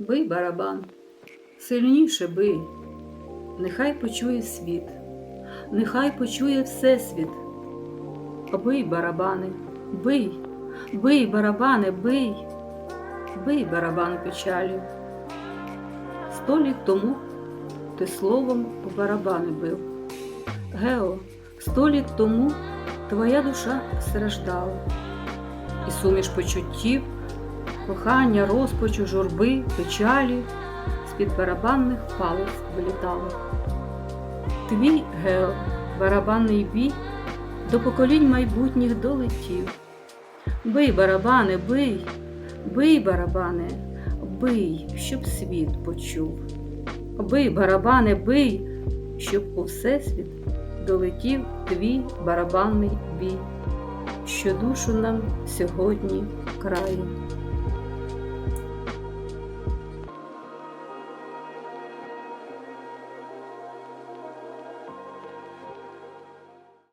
Бий барабан, сильніше бий, нехай почує світ, нехай почує Всесвіт. Бий барабани, бий, бий барабани, бий, бий барабан печалі. Сто літ тому ти словом по барабани бив. Гео, сто літ тому твоя душа страждала, і суміш почуттів, кохання, розпачу, журби, печалі з-під барабанних палець вилітали. Твій Гео, барабанний бій до поколінь майбутніх долетів. Бий, барабани, бий, бий, барабани, бий, щоб світ почув. Бий, барабани, бий, щоб у всесвіт долетів твій барабанний бій, що душу нам сьогодні крає.